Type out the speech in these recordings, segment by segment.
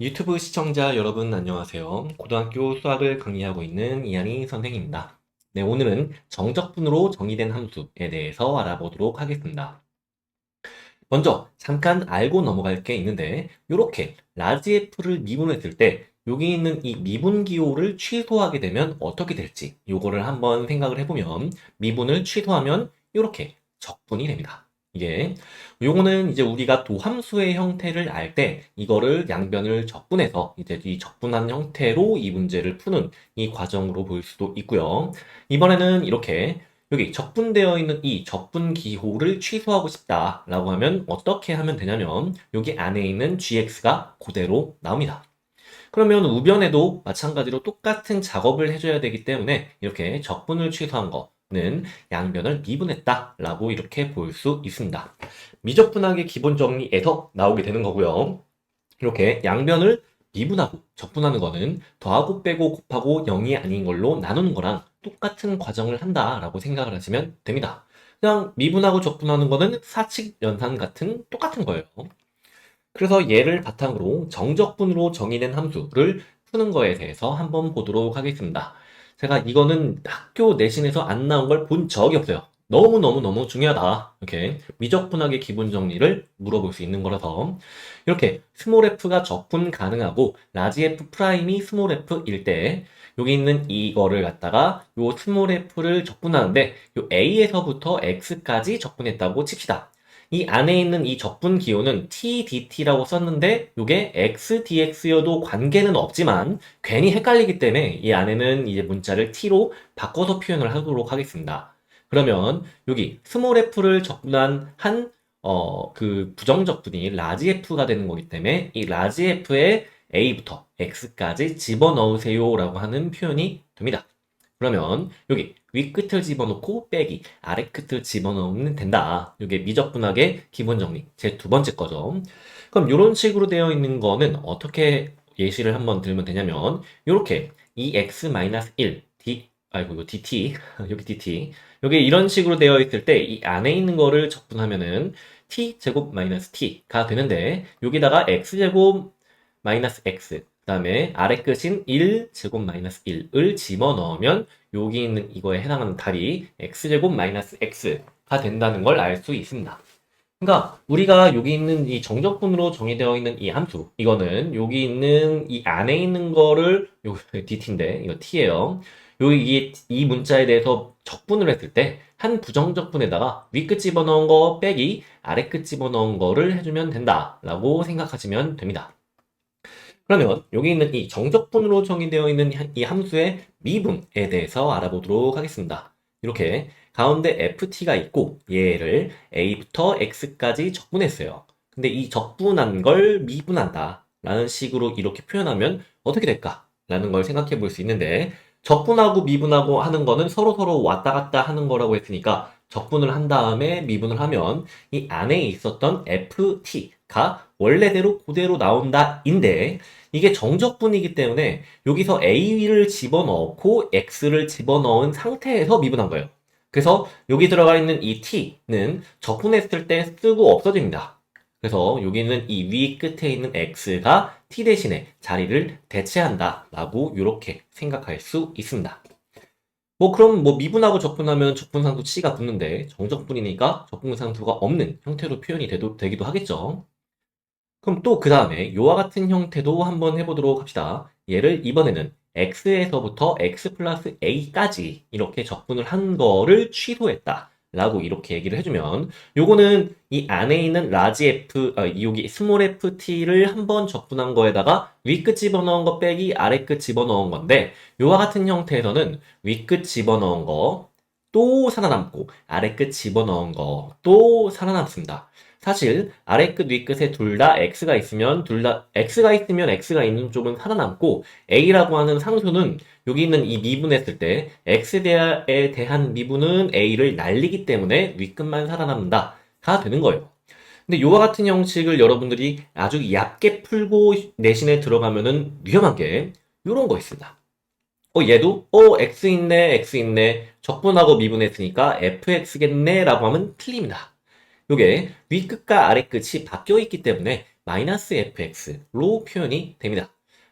유튜브 시청자 여러분 안녕하세요. 고등학교 수학을 강의하고 있는 이한희 선생입니다. 네, 오늘은 정적분으로 정의된 함수에 대해서 알아보도록 하겠습니다. 먼저 잠깐 알고 넘어갈 게 있는데 이렇게 라지 F를 미분했을 때 여기 있는 이 미분 기호를 취소하게 되면 어떻게 될지 요거를 한번 생각을 해보면 미분을 취소하면 이렇게 적분이 됩니다. 이게 요거는 이제 우리가 도함수의 형태를 알 때 이거를 양변을 적분해서 이제 이 적분한 형태로 이 문제를 푸는 이 과정으로 볼 수도 있고요. 이번에는 이렇게 여기 적분되어 있는 이 적분 기호를 취소하고 싶다라고 하면 어떻게 하면 되냐면 여기 안에 있는 gx가 그대로 나옵니다. 그러면 우변에도 마찬가지로 똑같은 작업을 해줘야 되기 때문에 이렇게 적분을 취소한 거 는 양변을 미분했다라고 이렇게 볼 수 있습니다. 미적분하게 기본 정리에서 나오게 되는 거고요. 이렇게 양변을 미분하고 적분하는 거는 더하고 빼고 곱하고 0이 아닌 걸로 나누는 거랑 똑같은 과정을 한다라고 생각을 하시면 됩니다. 그냥 미분하고 적분하는 거는 사칙 연산 같은 똑같은 거예요. 그래서 얘를 바탕으로 정적분으로 정의된 함수를 푸는 거에 대해서 한번 보도록 하겠습니다. 제가 이거는 학교 내신에서 안 나온 걸 본 적이 없어요. 너무너무너무 중요하다. 이렇게 미적분하게 기본 정리를 물어볼 수 있는 거라서 이렇게 스몰 f가 적분 가능하고 라지 f 프라임이 스몰 f일 때 여기 있는 이거를 갖다가 요 스몰 f를 적분하는데 요 a에서부터 x까지 적분했다고 칩시다. 이 안에 있는 이 적분 기호는 t dt라고 썼는데 이게 x dx여도 관계는 없지만 괜히 헷갈리기 때문에 이 안에는 이제 문자를 t로 바꿔서 표현을 하도록 하겠습니다. 그러면 여기 스몰 f를 적분한 한 어, 그 부정적분이 라지 f가 되는 거기 때문에 이 라지 f에 a부터 x까지 집어넣으세요라고 하는 표현이 됩니다. 그러면 여기 위 끝을 집어넣고 빼기 아래 끝을 집어넣으면 된다. 이게 미적분하게 기본 정리 제 두 번째 거죠. 그럼 이런 식으로 되어 있는 거는 어떻게 예시를 한번 들면 되냐면 이렇게 2x-1 d 아이고 이거 dt 여기 dt 여기 이런 식으로 되어 있을 때 이 안에 있는 거를 적분하면은 t 제곱 마이너스 t가 되는데 여기다가 x 제곱 마이너스 x 그 다음에 아래 끝인 1 제곱 마이너스 1을 집어넣으면 여기 있는 이거에 해당하는 답이 x 제곱 마이너스 x가 된다는 걸 알 수 있습니다. 그러니까 우리가 여기 있는 이 정적분으로 정의되어 있는 이 함수 이거는 여기 있는 이 안에 있는 거를 요 dt인데 이거 t예요. 여기 이, 이 문자에 대해서 적분을 했을 때 한 부정적분에다가 위끝 집어넣은 거 빼기 아래끝 집어넣은 거를 해주면 된다라고 생각하시면 됩니다. 그러면 여기 있는 이 정적분으로 정의되어 있는 이 함수의 미분에 대해서 알아보도록 하겠습니다. 이렇게 가운데 ft가 있고 얘를 a부터 x까지 적분했어요. 근데 이 적분한 걸 미분한다 라는 식으로 이렇게 표현하면 어떻게 될까? 라는 걸 생각해 볼 수 있는데 적분하고 미분하고 하는 거는 서로 서로 왔다 갔다 하는 거라고 했으니까 적분을 한 다음에 미분을 하면 이 안에 있었던 ft가 원래대로 그대로 나온다인데 이게 정적분이기 때문에 여기서 a를 집어넣고 x를 집어넣은 상태에서 미분한 거예요. 그래서 여기 들어가 있는 이 t는 적분했을 때 쓰고 없어집니다. 그래서 여기는 이 위 끝에 있는 x가 t 대신에 자리를 대체한다 라고 이렇게 생각할 수 있습니다. 뭐 그럼 뭐 미분하고 적분하면 적분상수 c가 붙는데 정적분이니까 적분상수가 없는 형태로 표현이 되도, 되기도 하겠죠. 그럼 또 그 다음에 요와 같은 형태도 한번 해보도록 합시다. 얘를 이번에는 x에서부터 x 플러스 a까지 이렇게 적분을 한 거를 취소했다. 라고 이렇게 얘기를 해주면 요거는 이 안에 있는 라지 f 아, 여기 스몰 ft를 한번 적분한 거에다가 위끝 집어넣은 거 빼기 아래끝 집어넣은 건데 요와 같은 형태에서는 위끝 집어넣은 거 또 살아남고 아래끝 집어넣은 거 또 살아남습니다. 사실 아래 끝, 위 끝에 둘 다 x가 있으면 둘 다 x가 있으면 x가 있는 쪽은 살아남고 a라고 하는 상수는 여기 있는 이 미분했을 때 x에 대한 미분은 a를 날리기 때문에 윗끝만 살아남는다가 되는 거예요. 근데 이와 같은 형식을 여러분들이 아주 얕게 풀고 내신에 들어가면은 위험한 게 이런 거 있습니다. 어, 얘도, 어, x 있네, x 있네. 적분하고 미분했으니까 fx겠네, 라고 하면 틀립니다. 요게 위끝과 아래끝이 바뀌어 있기 때문에 마이너스 fx로 표현이 됩니다.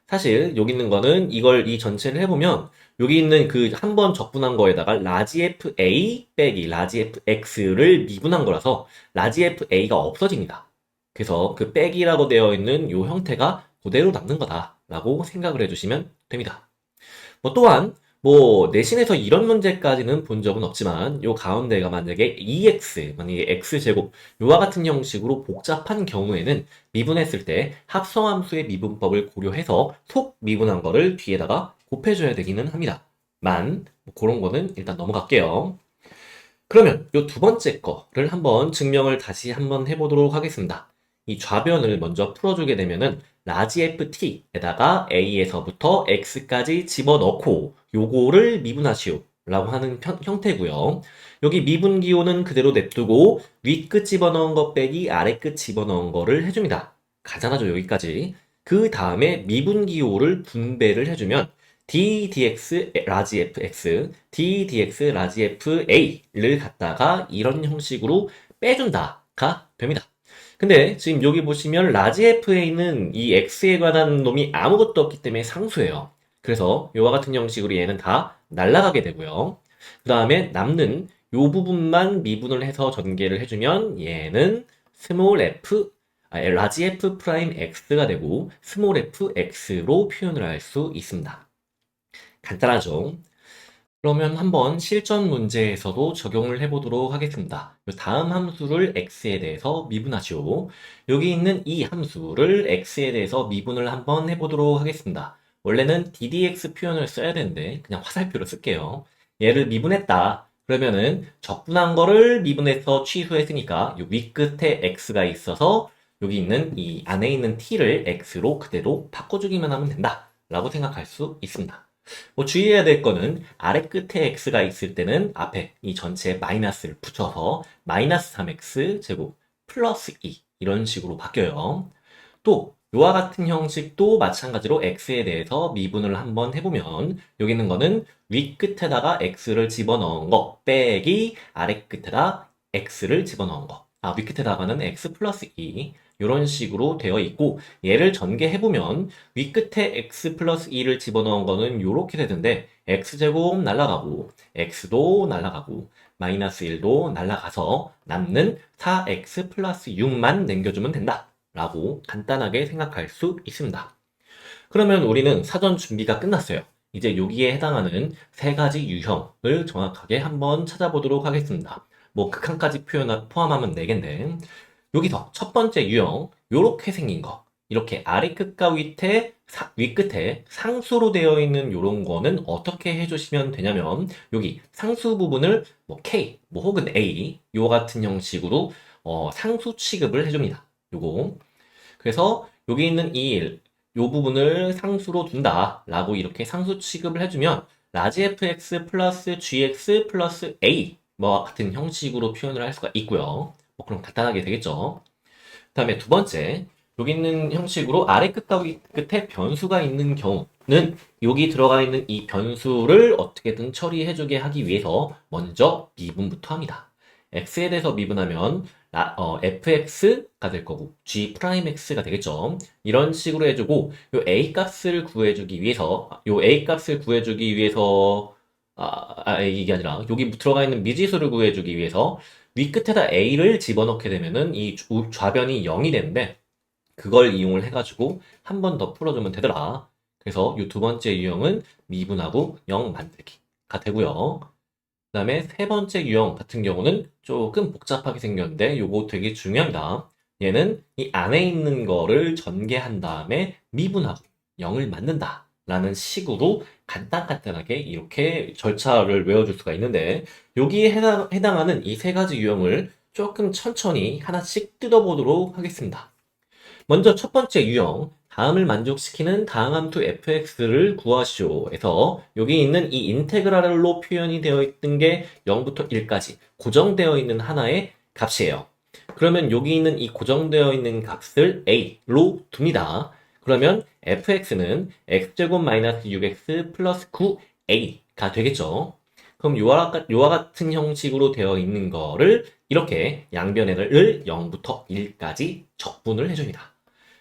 사실 여기 있는 거는 이걸 이 전체를 해보면 여기 있는 그 한 번 적분한 거에다가 라지 fa 빼기 라지 fx를 미분한 거라서 라지 fa가 없어집니다. 그래서 그 빼기라고 되어 있는 이 형태가 그대로 남는 거다라고 생각을 해주시면 됩니다. 뭐 또한 뭐 내신에서 이런 문제까지는 본 적은 없지만 요 가운데가 만약에 EX 만약에 X제곱 요와 같은 형식으로 복잡한 경우에는 미분했을 때 합성함수의 미분법을 고려해서 속 미분한 거를 뒤에다가 곱해줘야 되기는 합니다. 만 뭐 그런 거는 일단 넘어갈게요. 그러면 요 두 번째 거를 한번 증명을 다시 한번 해보도록 하겠습니다. 이 좌변을 먼저 풀어주게 되면은 라지 ft에다가 a에서부터 x까지 집어넣고 요거를 미분하시오 라고 하는 편- 형태고요. 여기 미분 기호는 그대로 냅두고 윗끝 집어넣은 것 빼기 아래끝 집어넣은 거를 해줍니다. 가잖아죠 여기까지. 그 다음에 미분 기호를 분배를 해주면 d dx 라지 fx, d dx 라지 fa를 갖다가 이런 형식으로 빼준다가 됩니다. 근데 지금 여기 보시면 라지 fa는 이 x에 관한 놈이 아무것도 없기 때문에 상수예요. 그래서 이와 같은 형식으로 얘는 다 날아가게 되고요. 그 다음에 남는 요 부분만 미분을 해서 전개를 해주면 얘는 스몰 f, 아, 라지 f 프라임 x가 되고 스몰 f x로 표현을 할 수 있습니다. 간단하죠? 그러면 한번 실전 문제에서도 적용을 해보도록 하겠습니다. 요 다음 함수를 x에 대해서 미분하시오. 여기 있는 이 함수를 x에 대해서 미분을 한번 해보도록 하겠습니다. 원래는 ddx 표현을 써야 되는데 그냥 화살표로 쓸게요. 얘를 미분했다. 그러면은 적분한 거를 미분해서 취소했으니까 요 윗끝에 x가 있어서 여기 있는 이 안에 있는 t를 x로 그대로 바꿔주기만 하면 된다. 라고 생각할 수 있습니다. 뭐 주의해야 될 거는 아래 끝에 x가 있을 때는 앞에 이 전체에 마이너스를 붙여서 마이너스 3x 제곱 플러스 2 이런 식으로 바뀌어요. 또 요와 같은 형식도 마찬가지로 x에 대해서 미분을 한번 해보면 여기 있는 거는 윗끝에다가 x를 집어넣은 거 빼기 아래 끝에다 x를 집어넣은 거. 아, 윗끝에다가는 x 플러스 2 이런 식으로 되어 있고 얘를 전개해보면 윗끝에 x 플러스 2를 집어넣은 거는 이렇게 되는데 x제곱 날라가고 x도 날라가고 마이너스 1도 날라가서 남는 4x 플러스 6만 남겨주면 된다 라고 간단하게 생각할 수 있습니다. 그러면 우리는 사전 준비가 끝났어요. 이제 여기에 해당하는 세 가지 유형을 정확하게 한번 찾아보도록 하겠습니다. 뭐 극한까지 표현 포함하면 4개인데 여기서 첫 번째 유형 요렇게 생긴 거 이렇게 아래 끝과 윗에 사- 윗끝에 상수로 되어 있는 요런 거는 어떻게 해주시면 되냐면 여기 상수 부분을 뭐 k 뭐 혹은 a 요 같은 형식으로 어, 상수 취급을 해줍니다. 요거 그래서 여기 있는 이요 부분을 상수로 둔다 라고 이렇게 상수 취급을 해주면 라지 fx 플러스 gx 플러스 a 뭐 같은 형식으로 표현을 할 수가 있고요. 뭐 그럼 간단하게 되겠죠. 그 다음에 두 번째, 여기 있는 형식으로 아래 끝과 위 끝에 변수가 있는 경우는 여기 들어가 있는 이 변수를 어떻게든 처리해주게 하기 위해서 먼저 미분부터 합니다. x에 대해서 미분하면 라- 어, fx가 될 거고 g 프라임 x가 되겠죠. 이런 식으로 해주고 요 a 값을 구해주기 위해서 요 a 값을 구해주기 위해서 아, 아, 이게 아니라 여기 들어가 있는 미지수를 구해주기 위해서 윗끝에다 a를 집어넣게 되면은 이 우- 좌변이 0이 되는데 그걸 이용을 해가지고 한 번 더 풀어주면 되더라. 그래서 이 두 번째 유형은 미분하고 0 만들기가 되고요. 그 다음에 세 번째 유형 같은 경우는 조금 복잡하게 생겼는데 요거 되게 중요합니다. 얘는 이 안에 있는 거를 전개한 다음에 미분하고 0을 만든다. 라는 식으로 간단간단하게 이렇게 절차를 외워줄 수가 있는데 여기에 해당, 해당하는 이 세 가지 유형을 조금 천천히 하나씩 뜯어보도록 하겠습니다. 먼저 첫 번째 유형, 다음을 만족시키는 다항함수 fx를 구하시오. 에서 여기 있는 이 인테그랄로 표현이 되어 있던 게 0부터 1까지 고정되어 있는 하나의 값이에요. 그러면 여기 있는 이 고정되어 있는 값을 a로 둡니다. 그러면 fx는 x제곱 마이너스 6x 플러스 9a가 되겠죠. 그럼 요와, 같은 형식으로 되어 있는 거를 이렇게 양변을 0부터 1까지 적분을 해줍니다.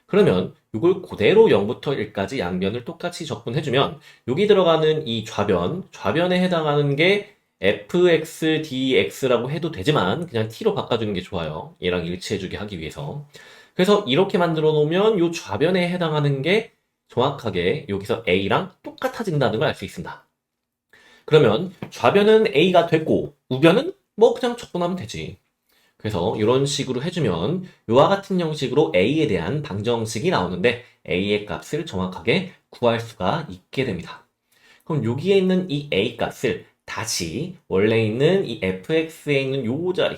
그러면 이걸 그대로 0부터 1까지 양변을 똑같이 적분해주면 여기 들어가는 이 좌변, 좌변에 해당하는 게 fx dx라고 해도 되지만 그냥 t로 바꿔주는 게 좋아요. 얘랑 일치해주게 하기 위해서. 그래서 이렇게 만들어 놓으면 이 좌변에 해당하는 게 정확하게 여기서 a랑 똑같아진다는 걸 알 수 있습니다. 그러면 좌변은 a가 됐고 우변은 뭐 그냥 적분하면 되지. 그래서 이런 식으로 해주면 이와 같은 형식으로 a에 대한 방정식이 나오는데 a의 값을 정확하게 구할 수가 있게 됩니다. 그럼 여기에 있는 이 a 값을 다시 원래 있는 이 fx에 있는 요 자리,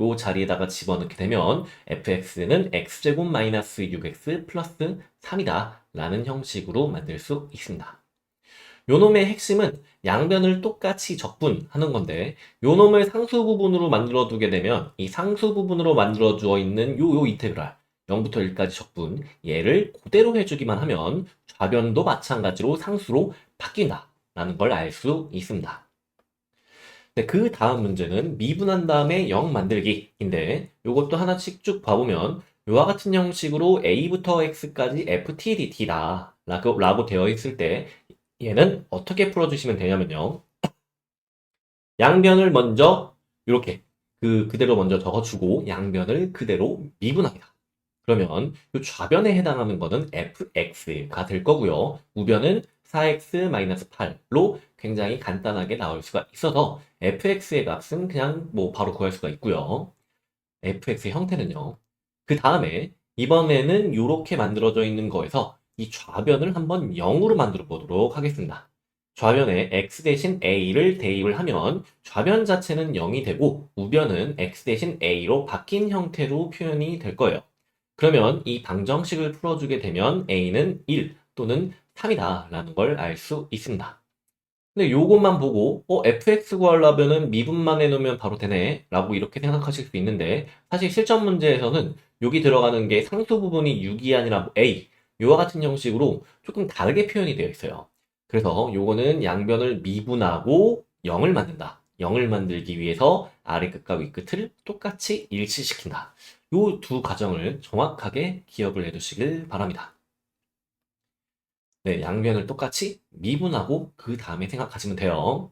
요 자리에다가 집어넣게 되면 fx는 x제곱 마이너스 6x 플러스 3이다 라는 형식으로 만들 수 있습니다. 요 놈의 핵심은 양변을 똑같이 적분하는 건데 요 놈을 상수 부분으로 만들어 두게 되면 이 상수 부분으로 만들어 주어 있는 요요 이테그랄 0부터 1까지 적분 얘를 그대로 해주기만 하면 좌변도 마찬가지로 상수로 바뀐다 라는 걸 알 수 있습니다. 네, 그 다음 문제는 미분한 다음에 0 만들기인데 이것도 하나씩 쭉 봐보면 이와 같은 형식으로 a부터 x까지 ftdt다 라고, 라고 되어 있을 때 얘는 어떻게 풀어주시면 되냐면요. 양변을 먼저 이렇게 그 그대로 먼저 적어주고 양변을 그대로 미분합니다. 그러면 이 좌변에 해당하는 거는 fx가 될 거고요. 우변은 4x-8로 굉장히 간단하게 나올 수가 있어서 fx의 값은 그냥 뭐 바로 구할 수가 있고요. fx의 형태는요. 그 다음에 이번에는 이렇게 만들어져 있는 거에서 이 좌변을 한번 0으로 만들어 보도록 하겠습니다. 좌변에 x 대신 a를 대입을 하면 좌변 자체는 0이 되고 우변은 x 대신 a로 바뀐 형태로 표현이 될 거예요. 그러면 이 방정식을 풀어주게 되면 a는 1 또는 3이다 라는 걸 알 수 있습니다. 근데 요것만 보고 어 fx 구하려면은 미분만 해놓으면 바로 되네 라고 이렇게 생각하실 수 있는데 사실 실전 문제에서는 여기 들어가는 게 상수 부분이 6이 아니라 뭐 a 이와 같은 형식으로 조금 다르게 표현이 되어 있어요. 그래서 요거는 양변을 미분하고 0을 만든다. 0을 만들기 위해서 아래 끝과 위 끝을 똑같이 일치시킨다. 요 두 과정을 정확하게 기억을 해두시길 바랍니다. 네, 양변을 똑같이 미분하고 그 다음에 생각하시면 돼요.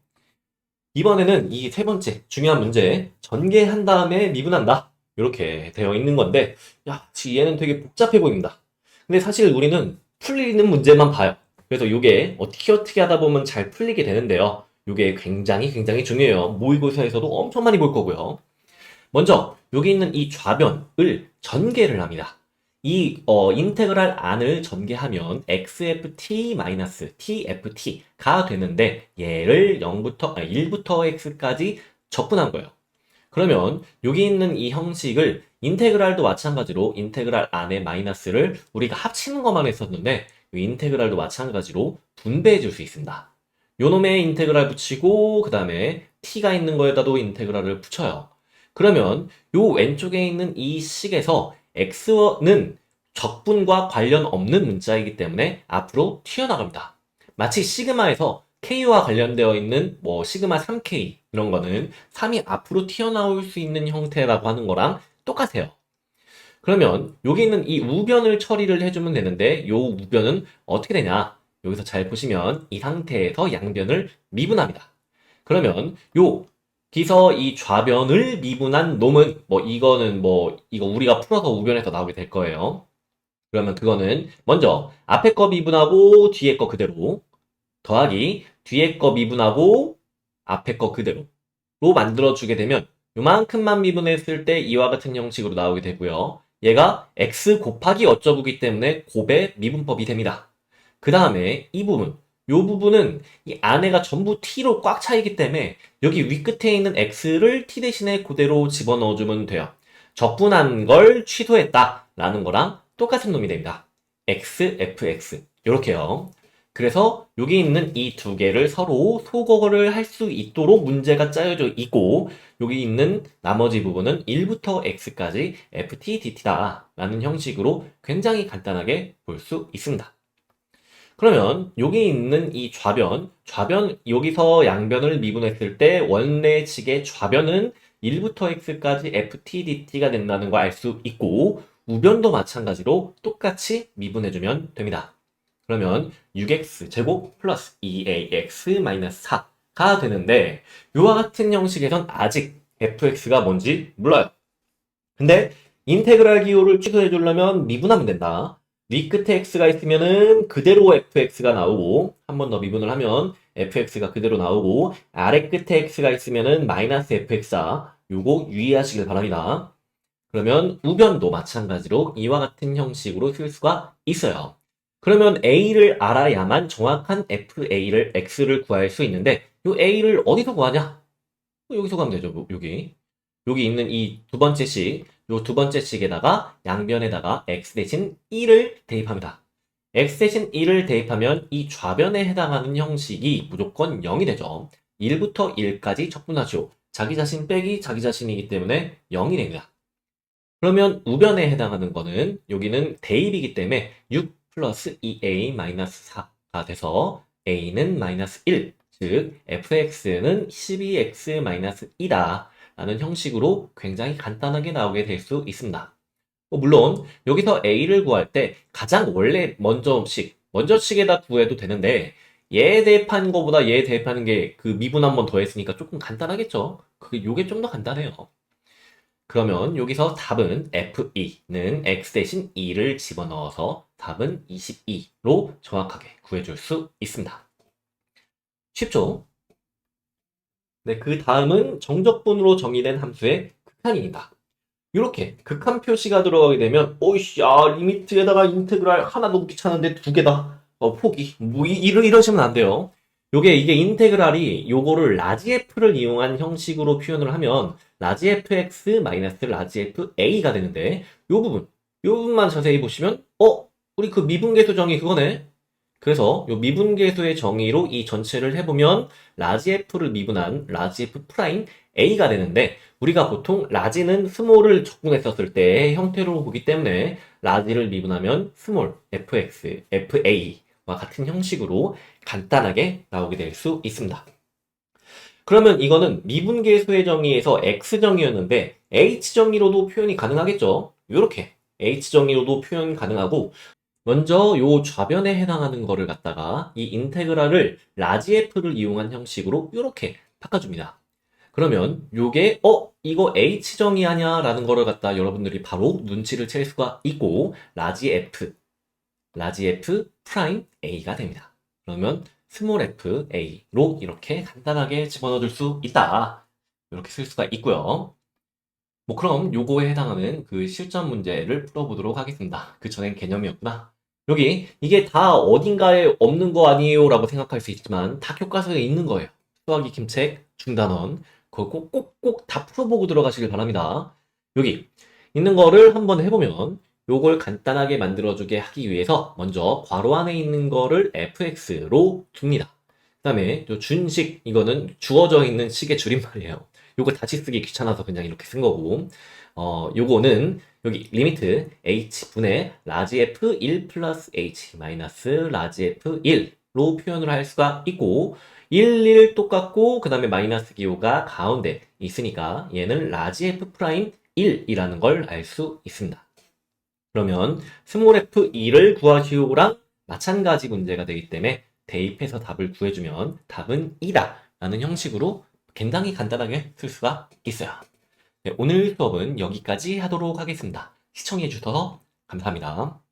이번에는 이 세 번째 중요한 문제 전개한 다음에 미분한다. 이렇게 되어 있는 건데 야, 얘는 되게 복잡해 보입니다. 근데 사실 우리는 풀리는 문제만 봐요. 그래서 이게 어떻게 어떻게 하다 보면 잘 풀리게 되는데요. 이게 굉장히 굉장히 중요해요. 모의고사에서도 엄청 많이 볼 거고요. 먼저 여기 있는 이 좌변을 전개를 합니다. 이 어, 인테그랄 안을 전개하면 xft-tft가 되는데 얘를 0부터 아, 1부터 x까지 적분한 거예요. 그러면 여기 있는 이 형식을 인테그랄도 마찬가지로 인테그랄 안에 마이너스를 우리가 합치는 것만 했었는데 이 인테그랄도 마찬가지로 분배해 줄 수 있습니다. 요놈에 인테그랄 붙이고 그 다음에 t가 있는 거에다도 인테그랄을 붙여요. 그러면 요 왼쪽에 있는 이 식에서 x는 적분과 관련 없는 문자이기 때문에 앞으로 튀어나갑니다. 마치 시그마에서 K와 관련되어 있는 뭐 시그마 3K 이런 거는 3이 앞으로 튀어나올 수 있는 형태라고 하는 거랑 똑같아요. 그러면 여기 있는 이 우변을 처리를 해주면 되는데 이 우변은 어떻게 되냐? 여기서 잘 보시면 이 상태에서 양변을 미분합니다. 그러면 요 기서 이 좌변을 미분한 놈은 뭐 이거는 뭐 이거 우리가 풀어서 우변에서 나오게 될 거예요. 그러면 그거는 먼저 앞에 거 미분하고 뒤에 거 그대로 더하기 뒤에 거 미분하고 앞에 거 그대로로 만들어주게 되면 요만큼만 미분했을 때 이와 같은 형식으로 나오게 되고요. 얘가 x 곱하기 어쩌고기 때문에 곱의 미분법이 됩니다. 그 다음에 이 부분, 요 부분은 이 안에가 전부 t로 꽉 차있기 때문에 여기 위 끝에 있는 x를 t 대신에 그대로 집어넣어주면 돼요. 적분한 걸 취소했다 라는 거랑 똑같은 놈이 됩니다. x, fx 이렇게요. 그래서 여기 있는 이 두 개를 서로 소거를 할 수 있도록 문제가 짜여져 있고 여기 있는 나머지 부분은 1부터 x까지 ft, dt다 라는 형식으로 굉장히 간단하게 볼 수 있습니다. 그러면 여기 있는 이 좌변, 좌변 여기서 양변을 미분했을 때 원래 식의 좌변은 1부터 x까지 ft, dt가 된다는 걸 알 수 있고 우변도 마찬가지로 똑같이 미분해주면 됩니다. 그러면 6x 제곱 플러스 2ax 마이너스 4가 되는데 이와 같은 형식에선 아직 fx가 뭔지 몰라요. 근데 인테그랄 기호를 취소해 주려면 미분하면 된다. 위 끝에 x가 있으면은 그대로 fx가 나오고 한 번 더 미분을 하면 fx가 그대로 나오고 아래 끝에 x가 있으면은 마이너스 fx다. 요거 유의하시길 바랍니다. 그러면 우변도 마찬가지로 이와 같은 형식으로 쓸 수가 있어요. 그러면 a를 알아야만 정확한 fa를 x를 구할 수 있는데 요 a를 어디서 구하냐? 여기서 가면 되죠. 요- 여기. 여기 있는 이 두 번째 식, 요 두 번째 식에다가 양변에다가 x 대신 1을 대입합니다. x 대신 1을 대입하면 이 좌변에 해당하는 형식이 무조건 0이 되죠. 1부터 1까지 적분하죠. 자기 자신 빼기 자기 자신이기 때문에 0이 됩니다. 그러면 우변에 해당하는 거는 여기는 대입이기 때문에 6 플러스 2a 마이너스 4가 돼서 a는 마이너스 1, 즉 fx는 12x 마이너스 2다 라는 형식으로 굉장히 간단하게 나오게 될 수 있습니다. 뭐 물론 여기서 a를 구할 때 가장 원래 먼저 식, 먼저 식에다 구해도 되는데 얘 대입하는 거보다 얘 대입하는 게 그 미분 한 번 더 했으니까 조금 간단하겠죠? 그 요게 좀 더 간단해요. 그러면 여기서 답은 F2는 x 대신 2를 집어넣어서 답은 22로 정확하게 구해줄 수 있습니다. 쉽죠? 네, 그 다음은 정적분으로 정의된 함수의 극한입니다. 이렇게 극한 표시가 들어가게 되면 오이씨, 아, 리미트에다가 인테그랄 하나도 귀찮은데 두 개다. 어, 포기. 뭐, 이, 이러, 이러시면 안 돼요. 요게, 이게 인테그랄이 요거를 라지 f를 이용한 형식으로 표현을 하면 라지 fx 마이너스 라지 fa가 되는데 요 부분, 요 부분만 자세히 보시면 어? 우리 그 미분계수 정의 그거네? 그래서 요 미분계수의 정의로 이 전체를 해보면 라지 f를 미분한 라지 f 프라임 a가 되는데 우리가 보통 라지는 스몰을 적분했었을 때의 형태로 보기 때문에 라지를 미분하면 스몰 fx, fa와 같은 형식으로 간단하게 나오게 될 수 있습니다. 그러면 이거는 미분계수의 정의에서 x정의였는데 h정의로도 표현이 가능하겠죠? 이렇게 h정의로도 표현 가능하고 먼저 요 좌변에 해당하는 거를 갖다가 이 인테그랄을 라지 f를 이용한 형식으로 이렇게 바꿔줍니다. 그러면 요게 어 이거 h정의 아냐 라는 거를 갖다 여러분들이 바로 눈치를 챌 수가 있고 라지 f 라지 f 프라임 a가 됩니다. 그러면 스몰 f a로 이렇게 간단하게 집어넣을 수 있다. 이렇게 쓸 수가 있고요. 뭐 그럼 요거에 해당하는 그 실전 문제를 풀어보도록 하겠습니다. 그 전엔 개념이었구나. 여기 이게 다 어딘가에 없는 거 아니에요 라고 생각할 수 있지만 다 교과서에 있는 거예요. 수학이 김책 중단원 그거 꼭 꼭꼭 다 풀어보고 들어가시길 바랍니다. 여기 있는 거를 한번 해보면 요걸 간단하게 만들어주게 하기 위해서 먼저 괄호 안에 있는 거를 fx로 둡니다. 그 다음에 요 준식 이거는 주어져 있는 식의 줄임말이에요. 요거 다시 쓰기 귀찮아서 그냥 이렇게 쓴 거고 어 요거는 여기 리미트 h분의 라지 f 1 플러스 h 마이너스 라지 f 1로 표현을 할 수가 있고 1, 1 똑같고 그 다음에 마이너스 기호가 가운데 있으니까 얘는 라지 f 프라임 1이라는 걸 알 수 있습니다. 그러면 스몰 f2를 구하시오랑 마찬가지 문제가 되기 때문에 대입해서 답을 구해주면 답은 2다 라는 형식으로 굉장히 간단하게 쓸 수가 있어요. 네, 오늘 수업은 여기까지 하도록 하겠습니다. 시청해 주셔서 감사합니다.